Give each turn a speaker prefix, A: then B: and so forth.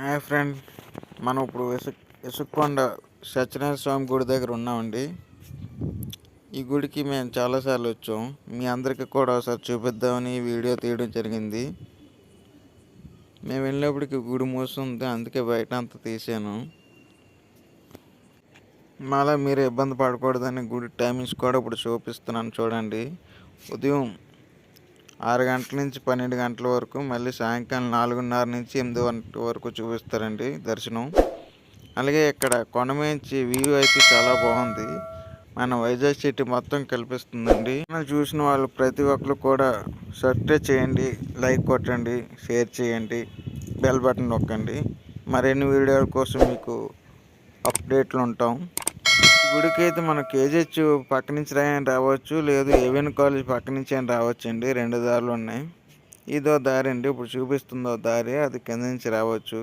A: Hi friend మనం ఇప్పుడు ఇసుక్ ఇసుక్కొండ సత్యనారాయణ స్వామి గుడి దగ్గర ఉన్నామండి. ఈ గుడికి మేము చాలాసార్లు వచ్చాం. మీ అందరికీ కూడా ఒకసారి చూపిద్దామని వీడియో తీయడం జరిగింది. మేము వెళ్ళినప్పటికి గుడి మూస్తుంది అందుకే బయట అంతా తీసాను. మళ్ళీ మీరు ఇబ్బంది పడకూడదని గుడి టైమింగ్స్ కూడా ఇప్పుడు చూపిస్తున్నాను చూడండి. ఉదయం ఆరు గంటల నుంచి పన్నెండు గంటల వరకు మళ్ళీ సాయంకాలం నాలుగున్నర నుంచి ఎనిమిది గంటల వరకు చూపిస్తారండి దర్శనం. అలాగే ఇక్కడ కొండమేంచి వ్యూ అయితే చాలా బాగుంది. మన వైజాగ్ సిటీ మొత్తం కల్పిస్తుందండి. మనం చూసిన వాళ్ళు ప్రతి ఒక్కరు కూడా సబ్స్క్రైబ్ చేయండి లైక్ కొట్టండి షేర్ చేయండి బెల్ బటన్ నొక్కండి. మరిన్ని వీడియోల కోసం మీకు అప్డేట్లు ఉంటాం. గుడికి అయితే మన కేజీహెచ్ పక్క నుంచి రాయని రావచ్చు లేదు ఏవిఎన్ కాలేజ్ పక్క నుంచి అని రావచ్చు అండి రెండు దారులు ఉన్నాయి. ఇదో దారి అండి ఇప్పుడు చూపిస్తుందో దారి అది కింద నుంచి రావచ్చు.